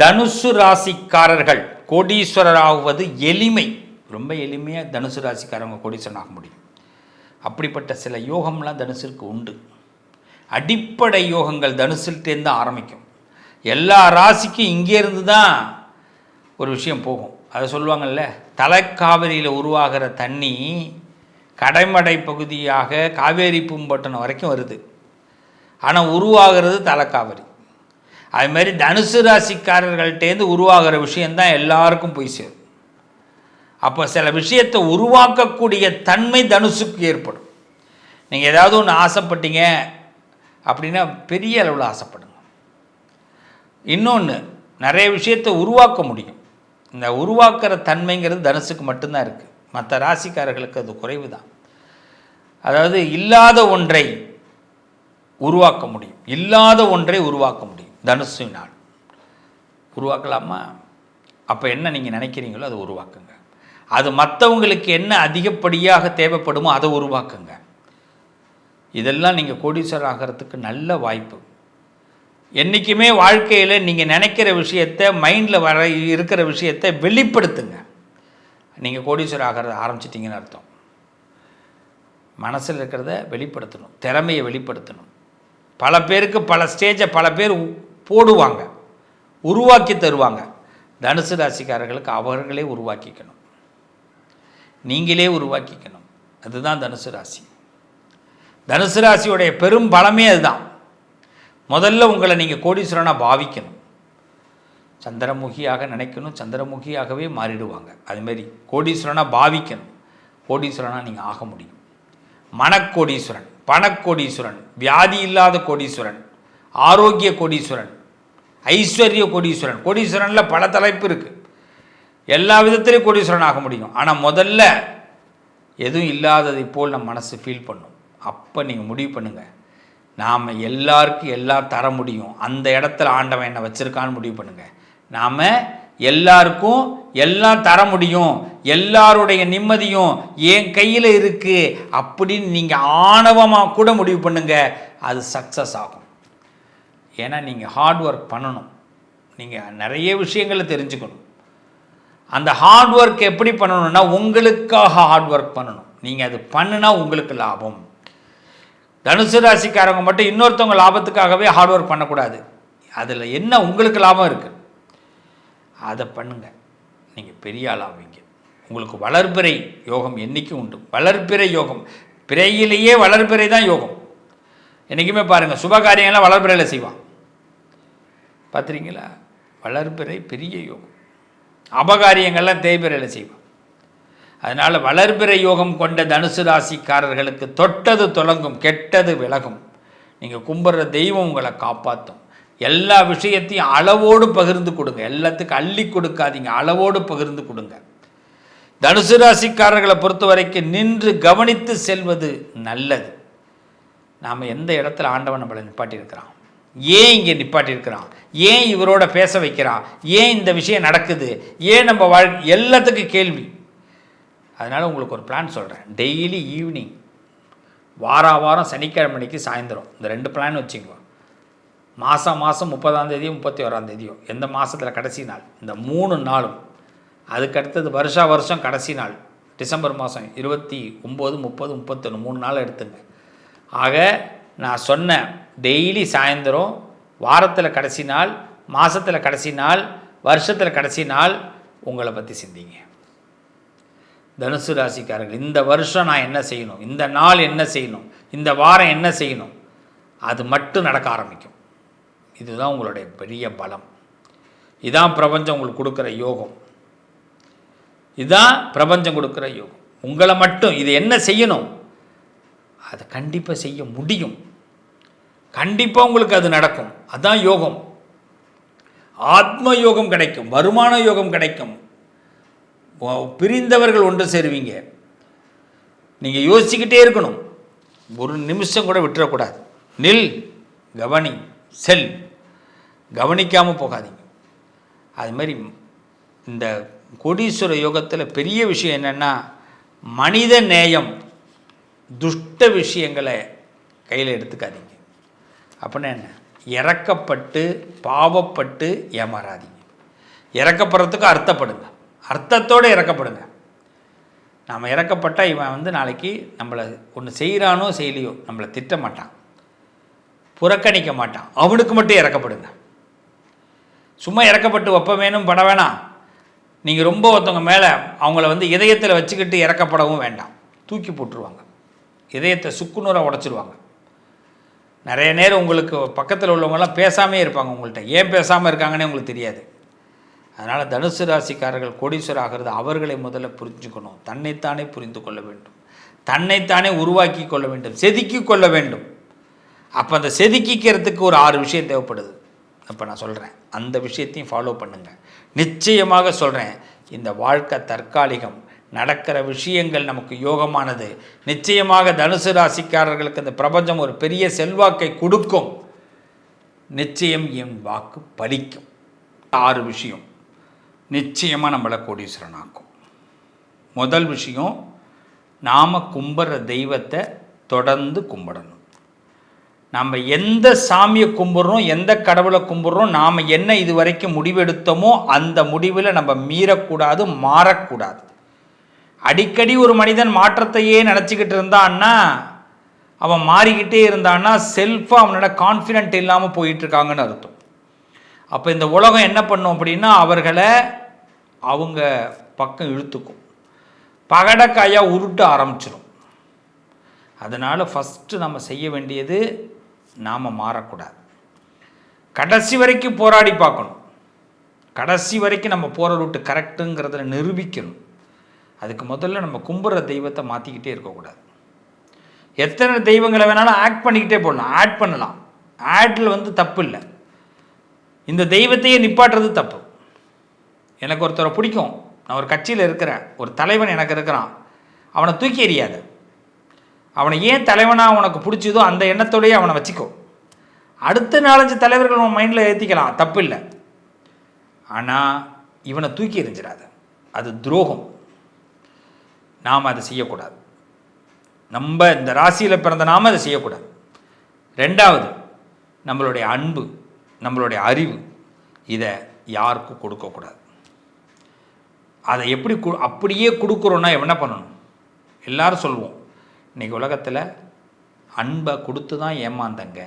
தனுசு ராசிக்காரர்கள் கோடீஸ்வரர் ஆகுவது எளிமை. ரொம்ப எளிமையாக தனுசு ராசிக்காரங்க கோடீஸ்வரன் ஆக முடியும். அப்படிப்பட்ட சில யோகம்லாம் தனுசிற்கு உண்டு. அடிப்படை யோகங்கள் தனுசில்ட்டேருந்து ஆரம்பிக்கும். எல்லா ராசிக்கும் இங்கேருந்து தான் ஒரு விஷயம் போகும். அதை சொல்லுவாங்கல்ல தலைக்காவிரியில் உருவாகிற தண்ணி கடைமடை பகுதியாக காவேரி பூம்பட்டினம் வரைக்கும் வருது. ஆனால் உருவாகிறது தலைக்காவிரி. அதுமாரி தனுசு ராசிக்காரர்கள்ட்டேருந்து உருவாகிற விஷயந்தான் எல்லாருக்கும் போய் சேரும். அப்போ சில விஷயத்தை உருவாக்கக்கூடிய தன்மை தனுசுக்கு ஏற்படும். நீங்கள் ஏதாவது ஒன்று ஆசைப்பட்டீங்க அப்படின்னா பெரிய அளவில் ஆசைப்படுங்க. இன்னொன்று நிறைய விஷயத்தை உருவாக்க முடியும். இந்த உருவாக்குற தன்மைங்கிறது தனுசுக்கு மட்டும்தான் இருக்குது மற்ற ராசிக்காரர்களுக்கு அது குறைவு தான் அதாவது இல்லாத ஒன்றை உருவாக்க முடியும். இல்லாத ஒன்றை உருவாக்க முடியும். தனுசுவினால் உருவாக்கலாமா? அப்போ என்ன நீங்கள் நினைக்கிறீங்களோ அதை உருவாக்குங்க. அது மற்றவங்களுக்கு என்ன அதிகப்படியாக தேவைப்படுமோ அதை உருவாக்குங்க. இதெல்லாம் நீங்கள் கோடீஸ்வரர் ஆகிறதுக்கு நல்ல வாய்ப்பு. என்றைக்குமே வாழ்க்கையில் நீங்கள் நினைக்கிற விஷயத்தை மைண்டில் வர இருக்கிற விஷயத்தை வெளிப்படுத்துங்க. நீங்கள் கோடீஸ்வரர் ஆகிறத ஆரம்பிச்சிட்டிங்கன்னு அர்த்தம். மனசில் இருக்கிறத வெளிப்படுத்தணும். திறமையை வெளிப்படுத்தணும். பல பேருக்கு பல ஸ்டேஜை பல பேர் உ- போடுவாங்க உருவாக்கி தருவாங்க. தனுசு ராசிக்காரர்களுக்கு அவர்களே உருவாக்கிக்கணும். நீங்களே உருவாக்கிக்கணும். அதுதான் தனுசு ராசி. தனுசு ராசியுடைய பெரும் பலமே அதுதான். முதல்ல உங்களை நீங்கள் கோடீஸ்வரனாக பாவிக்கணும். சந்திரமுகியாக நினைக்கணும் சந்திரமுகியாகவே மாறிடுவாங்க. அதுமாரி கோடீஸ்வரனாக பாவிக்கணும். கோடீஸ்வரனாக நீங்கள் ஆக முடியும். மனக்கோடீஸ்வரன் பணக்கோடீஸ்வரன் வியாதி இல்லாத கோடீஸ்வரன் ஆரோக்கிய கோடீஸ்வரன் ஐஸ்வர்ய கோடீஸ்வரன். கோடீஸ்வரனில் பல தலைப்பு இருக்குது எல்லா விதத்துலேயும் கோடீஸ்வரன் ஆக முடியும். ஆனால் முதல்ல எதுவும் இல்லாததை போல் நம்ம மனசு ஃபீல் பண்ணும். அப்போ நீங்கள் முடிவு பண்ணுங்கள் நாம் எல்லாருக்கும் எல்லாம் தர முடியும். அந்த இடத்துல ஆண்டவன் என்னை வச்சுருக்கான்னு முடிவு பண்ணுங்கள் நாம் எல்லாருக்கும் எல்லாம் தர முடியும். எல்லாருடைய நிம்மதியும் என் கையில் இருக்குது அப்படின்னு நீங்கள் ஆணவமாக கூட முடிவு பண்ணுங்கள் அது சக்ஸஸ் ஆகும். ஏன்னா நீங்கள் ஹார்ட் ஒர்க் பண்ணணும். நீங்கள் நிறைய விஷயங்களை தெரிஞ்சுக்கணும். அந்த ஹார்ட் ஒர்க் எப்படி பண்ணணும்னா உங்களுக்காக ஹார்ட் ஒர்க் பண்ணணும். நீங்கள் அது பண்ணுனா உங்களுக்கு லாபம். தனுசு ராசிக்காரங்க மட்டும் இன்னொருத்தவங்க லாபத்துக்காகவே ஹார்ட் ஒர்க் பண்ணக்கூடாது. அதில் என்ன உங்களுக்கு லாபம் இருக்குது அதை பண்ணுங்கள் நீங்கள் பெரிய ஆளாவீங்க. உங்களுக்கு வளர்பிறை யோகம் என்றைக்கும் உண்டு. வளர்பிறை யோகம். பிறையிலேயே வளர்பிறை தான் யோகம். என்றைக்குமே பாருங்கள் சுப காரியங்கள்லாம் வளர்பிறையில் செய்வான். பார்த்துறீங்களா வளர்பிறை பெரிய யோகம். அபகாரியங்கள்லாம் தேய்பிறையில் செய்வோம். அதனால் வளர்பிறை யோகம் கொண்ட தனுசு ராசிக்காரர்களுக்கு தொட்டது தொடங்கும் கெட்டது விலகும். நீங்கள் கும்பிட்ற தெய்வம் உங்களை காப்பாற்றும் எல்லா விஷயத்தையும் அளவோடு பகிர்ந்து கொடுங்க. எல்லாத்துக்கும் அள்ளி கொடுக்காதீங்க. அளவோடு பகிர்ந்து கொடுங்க. தனுசு ராசிக்காரர்களை பொறுத்த வரைக்கும் நின்று கவனித்து செல்வது நல்லது. நாம் எந்த இடத்துல ஆண்டவன் நம்மளை நிப்பாட்டியிருக்கிறான்? ஏன் இங்கே நிப்பாட்டியிருக்கிறான்? ஏன் இவரோட பேச வைக்கிறான்? ஏன் இந்த விஷயம் நடக்குது? ஏன் நம்ம வாழ் எல்லாத்துக்கும் கேள்வி. அதனால் உங்களுக்கு ஒரு பிளான் சொல்கிறேன் டெய்லி ஈவினிங் வாரா வாரம் சனிக்கிழமை அன்னைக்கு சாயந்தரம். இந்த ரெண்டு பிளான் வச்சுக்கோ மாதம் மாதம் முப்பதாம் தேதியும் முப்பத்தி ஓராம் தேதியும் எந்த மாதத்தில் கடைசி நாள்? இந்த மூணு நாளும். அதுக்கு அடுத்தது வருஷா வருஷம் கடைசி நாள். டிசம்பர் மாதம் இருபத்தி ஒம்பது முப்பது முப்பத்தொன்று மூணு நாள் எடுத்துங்க. ஆக நான் சொன்ன டெய்லி சாயந்தரம் வாரத்தில் கடைசி நாள் மாதத்தில் கடைசி நாள் வருஷத்தில் கடைசி நாள் உங்களை பற்றி சிந்திங்க. தனுசு ராசிக்காரர்கள் இந்த வருஷம் நான் என்ன செய்யணும்? இந்த நாள் என்ன செய்யணும்? இந்த வாரம் என்ன செய்யணும்? அது மட்டும் நடக்க ஆரம்பிக்கும். இதுதான் உங்களுடைய பெரிய பலம். இதான் பிரபஞ்சம் உங்களுக்கு கொடுக்குற யோகம். இதுதான் பிரபஞ்சம் கொடுக்குற யோகம். உங்களை மட்டும் இது என்ன செய்யணும்? அதை கண்டிப்பாக செய்ய முடியும். கண்டிப்பாக உங்களுக்கு அது நடக்கும். அதுதான் யோகம். ஆத்ம யோகம் கிடைக்கும். வருமான யோகம் கிடைக்கும். பிரிந்தவர்கள் ஒன்று சேருவீங்க. நீங்கள் யோசிச்சுக்கிட்டே இருக்கணும். ஒரு நிமிஷம் கூட விட்டுறக்கூடாது. நில் கவனி செல். கவனிக்காமல் போகாதீங்க. அது மாதிரி இந்த கோடீஸ்வர யோகத்தில் பெரிய விஷயம் என்னென்னா மனித நேயம் துஷ்ட விஷயங்களை கையில் எடுத்துக்காதீங்க. அப்படின்னா என்ன? இறக்கப்பட்டு பாவப்பட்டு ஏமாறாதீங்க. இறக்கப்படுறதுக்கு அர்த்தப்படுங்க. அர்த்தத்தோடு இறக்கப்படுங்க. நாம் இறக்கப்பட்டால் இவன் வந்து நாளைக்கு நம்மளை ஒன்று செய்கிறானோ செய்யலையோ நம்மளை திட்ட மாட்டான். புறக்கணிக்க மாட்டான். அவனுக்கு மட்டும் இறக்கப்படுங்க. சும்மா இறக்கப்பட்டு ஒப்ப வேணும் பட வேணாம். நீங்கள் ரொம்ப ஒருத்தவங்க மேலே அவங்கள வந்து இதயத்தில் வச்சுக்கிட்டு இறக்கப்படவும் வேண்டாம். தூக்கி போட்டுருவாங்க. இதயத்தை சுக்குநூறாக உடச்சிருவாங்க. நிறைய நேரம் உங்களுக்கு பக்கத்தில் உள்ளவங்கெல்லாம் பேசாமே இருப்பாங்க உங்கள்கிட்ட ஏன் பேசாமல் இருக்காங்கன்னே உங்களுக்கு தெரியாது. அதனால் தனுசு ராசிக்காரர்கள் கோடீஸ்வரர் ஆகிறது அவர்களை முதல்ல புரிஞ்சுக்கணும். தன்னைத்தானே புரிந்து கொள்ள வேண்டும். தன்னைத்தானே உருவாக்கி கொள்ள வேண்டும். செதுக்கி கொள்ள வேண்டும். அப்போ அந்த செதுக்கிக்கிறதுக்கு ஒரு ஆறு விஷயம் தேவைப்படுது. அப்போ நான் சொல்கிறேன் அந்த விஷயத்தையும் ஃபாலோ பண்ணுங்கள் நிச்சயமாக சொல்கிறேன் இந்த வாழ்க்கை தற்காலிகம் நடக்கிற விஷயங்கள் நமக்கு யோகமானது. நிச்சயமாக தனுசு ராசிக்காரர்களுக்கு இந்த பிரபஞ்சம் ஒரு பெரிய செல்வாக்கை கொடுக்கும். நிச்சயம் என் வாக்கு பலிக்கும். ஆறு விஷயம். நிச்சயமாக நம்மளை கோடீஸ்வரன் ஆக்கும் முதல் விஷயம் நாம் கும்பிட்ற தெய்வத்தை தொடர்ந்து கும்பிடணும். நம்ம எந்த சாமியை கும்பிட்றோம் எந்த கடவுளை கும்பிட்றோம் நாம் என்ன இது வரைக்கும் முடிவெடுத்தோமோ அந்த முடிவில் நம்ம மீறக்கூடாது மாறக்கூடாது. அடிக்கடி ஒரு மனிதன் மாற்றத்தையே நினச்சிக்கிட்டு இருந்தான்னா அவன் மாறிக்கிட்டே இருந்தான்னா செல்ஃபாக அவனோட கான்ஃபிடென்ட் இல்லாமல் போயிட்டுருக்காங்கன்னு அர்த்தம். அப்போ இந்த உலகம் என்ன பண்ணும் அப்படின்னா அவர்களை அவங்க பக்கம் இழுத்துக்கும். பகடக்காயாக உருட்ட ஆரம்பிச்சிடும் அதனால் ஃபஸ்ட்டு நம்ம செய்ய வேண்டியது நாம் மாறக்கூடாது. கடைசி வரைக்கும் போராடி பார்க்கணும். கடைசி வரைக்கும் நம்ம போகிற ரூட்டு கரெக்டுங்கிறத நிரூபிக்கணும். அதுக்கு முதல்ல நம்ம கும்புற தெய்வத்தை மாற்றிக்கிட்டே இருக்கக்கூடாது. எத்தனை தெய்வங்களை வேணாலும் ஆக்ட் பண்ணிக்கிட்டே போடலாம். ஆட் பண்ணலாம். ஆட்டில் வந்து தப்பு இல்லை. இந்த தெய்வத்தையே நிப்பாட்டுறது தப்பு. எனக்கு ஒருத்தரை பிடிக்கும். நான் ஒரு கட்சியில் இருக்கிறேன். ஒரு தலைவன் எனக்கு இருக்கிறான். அவனை தூக்கி எறியாது. அவனை ஏன் தலைவனாக உனக்கு பிடிச்சதோ அந்த எண்ணத்தோடையே அவனை வச்சுக்கோ. அடுத்த நாலஞ்சு தலைவர்கள் உன் மைண்டில் ஏற்றிக்கலாம் தப்பு இல்லை. ஆனால் இவனை தூக்கி எறிஞ்சிடாது. அது துரோகம். நாம் அதை செய்யக்கூடாது. நம்ம இந்த ராசியில் பிறந்த நாம் அதை செய்யக்கூடாது. ரெண்டாவது நம்மளுடைய அன்பு நம்மளுடைய அறிவு இதை யாருக்கும் கொடுக்கக்கூடாது. அதை எப்படி கு அப்படியே கொடுக்குறோன்னா என்ன பண்ணணும்? எல்லாரும் சொல்லுவோம் இன்றைக்கி உலகத்தில் அன்பை கொடுத்து தான் ஏமாந்தங்க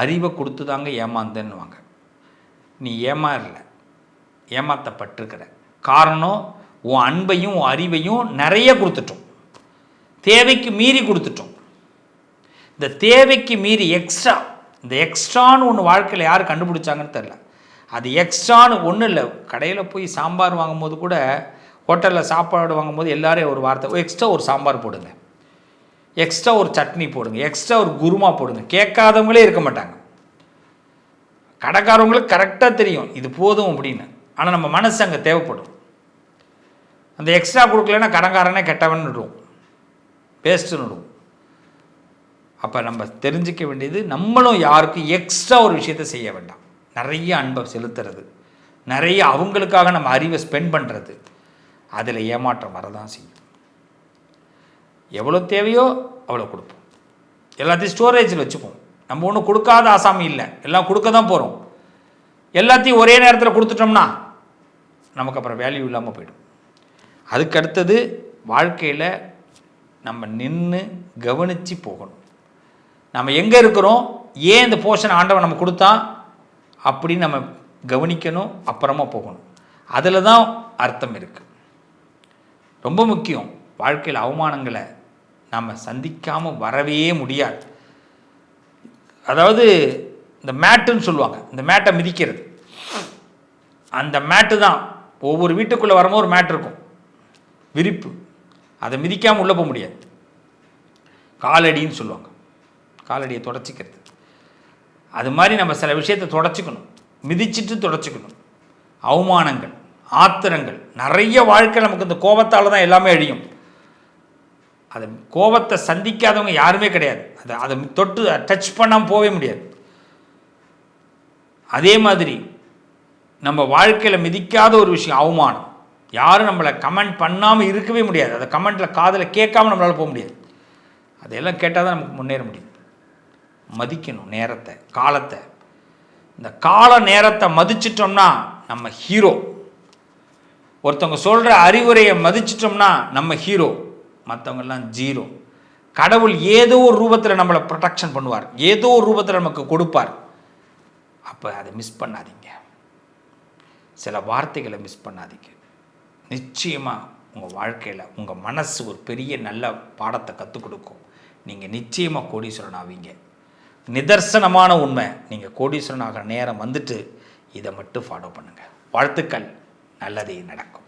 அறிவை கொடுத்து தாங்க ஏமாந்தன்னுவாங்க. நீ ஏமாறல ஏமாற்றப்பட்டிருக்கிற காரணம் உன் அன்பையும் உன் அறிவையும் நிறைய கொடுத்துட்டோம். தேவைக்கு மீறி கொடுத்துட்டோம். இந்த தேவைக்கு மீறி எக்ஸ்ட்ரா இந்த எக்ஸ்ட்ரான்னு ஒன்று வாழ்க்கையில் யார் கண்டுபிடிச்சாங்கன்னு தெரில அது எக்ஸ்ட்ரான்னு ஒன்றும் இல்லை. கடையில் போய் சாம்பார் வாங்கும்போது கூட ஹோட்டலில் சாப்பாடு வாங்கும்போது எல்லோரும் ஒரு வார்த்தை எக்ஸ்ட்ரா ஒரு சாம்பார் போடுங்க. எக்ஸ்ட்ரா ஒரு சட்னி போடுங்க. எக்ஸ்ட்ரா ஒரு குருமா போடுங்க. கேட்காதவங்களே இருக்க மாட்டாங்க. கடைக்காரவங்களுக்கு கரெக்டாக தெரியும். இது போதும் அப்படின்னு. ஆனால் நம்ம மனசு அங்கே தேவைப்படும். அந்த எக்ஸ்ட்ரா கொடுக்கலன்னா கடங்காரனே கெட்டவன் விடுவோம் பேஸ்ட்டுன்னு விடுவோம் அப்போ நம்ம தெரிஞ்சிக்க வேண்டியது நம்மளும் யாருக்கும் எக்ஸ்ட்ரா ஒரு விஷயத்தை செய்ய வேண்டாம். நிறைய அன்பை செலுத்துறது. நிறைய அவங்களுக்காக நம்ம அறிவை ஸ்பெண்ட் பண்ணுறது அதில் ஏமாற்றம் வரதான் செய்யும். எவ்வளோ தேவையோ அவ்வளோ கொடுப்போம். எல்லாத்தையும் ஸ்டோரேஜில் வச்சுப்போம். நம்ம ஒன்றும் கொடுக்காத ஆசாமி இல்லை. எல்லாம் கொடுக்க தான் போகிறோம் எல்லாத்தையும் ஒரே நேரத்தில் கொடுத்துட்டோம்னா நமக்கு அப்புறம் வேல்யூ இல்லாமல் போயிடும். அதுக்கடுத்தது வாழ்க்கையில் நம்ம நின்று கவனித்து போகணும். நம்ம எங்கே இருக்கிறோம்? ஏன் இந்த போர்ஷன் ஆண்டவன் நம்ம கொடுத்தா அப்படின்னு நம்ம கவனிக்கணும் அப்புறமா போகணும். அதில் தான் அர்த்தம் இருக்குது ரொம்ப முக்கியம். வாழ்க்கையில் அவமானங்களை நாம் சந்திக்காமல் வரவே முடியாது. அதாவது இந்த மேட்டுன்னு சொல்லுவாங்க. இந்த மேட்டை மிதிக்கிறது. அந்த மேட்டு தான். ஒவ்வொரு வீட்டுக்குள்ளே வரும்போது ஒரு மேட் இருக்கும். விரிப்பு. அதை மிதிக்காமல் உள்ளே போக முடியாது. காலடின்னு சொல்லுவாங்க. காலடியை தொடச்சிக்கிறது. அது மாதிரி நம்ம சில விஷயத்தை தொடச்சிக்கணும். மிதிச்சிட்டு தொடச்சிக்கணும். அவமானங்கள் ஆத்திரங்கள் நிறைய வாழ்க்கை நமக்கு இந்த கோபத்தால் தான் எல்லாமே அழியும். அது கோபத்தை சந்திக்காதவங்க யாருமே கிடையாது. அதை அதை தொட்டு டச் பண்ணாமல் போகவே முடியாது. அதே மாதிரி நம்ம வாழ்க்கையில் மிதிக்காத ஒரு விஷயம் அவமானம். யாரும் நம்மளை கமெண்ட் பண்ணாமல் இருக்கவே முடியாது. அதை கமெண்ட்டில் காதில் கேட்காம நம்மளால் போக முடியாது. அதையெல்லாம் கேட்டால் தான் நமக்கு முன்னேற முடியும். மதிக்கணும் நேரத்தை காலத்தை. இந்த கால நேரத்தை மதிச்சிட்டோம்னா நம்ம ஹீரோ ஒருத்தவங்க சொல்கிற அறிவுரையை மதிச்சிட்டோம்னா நம்ம ஹீரோ மற்றவங்கெல்லாம் ஜீரோ கடவுள் ஏதோ ஒரு ரூபத்தில் நம்மளை ப்ரொடெக்ஷன் பண்ணுவார். ஏதோ ஒரு ரூபத்தில் நமக்கு கொடுப்பார். அப்போ அதை மிஸ் பண்ணாதீங்க. சில வார்த்தைகளை மிஸ் பண்ணாதீங்க. நிச்சயமாக உங்கள் வாழ்க்கையில் உங்கள் மனசு ஒரு பெரிய நல்ல பாடத்தை கற்றுக் கொடுக்கும். நீங்கள் நிச்சயமாக கோடீஸ்வரன் ஆவீங்க நிதர்சனமான உண்மை நீங்கள் கோடீஸ்வரன் ஆகிற நேரம் வந்துட்டு இதை மட்டும் ஃபாலோ பண்ணுங்கள் வாழ்த்துக்கள். நல்லதே நடக்கும்.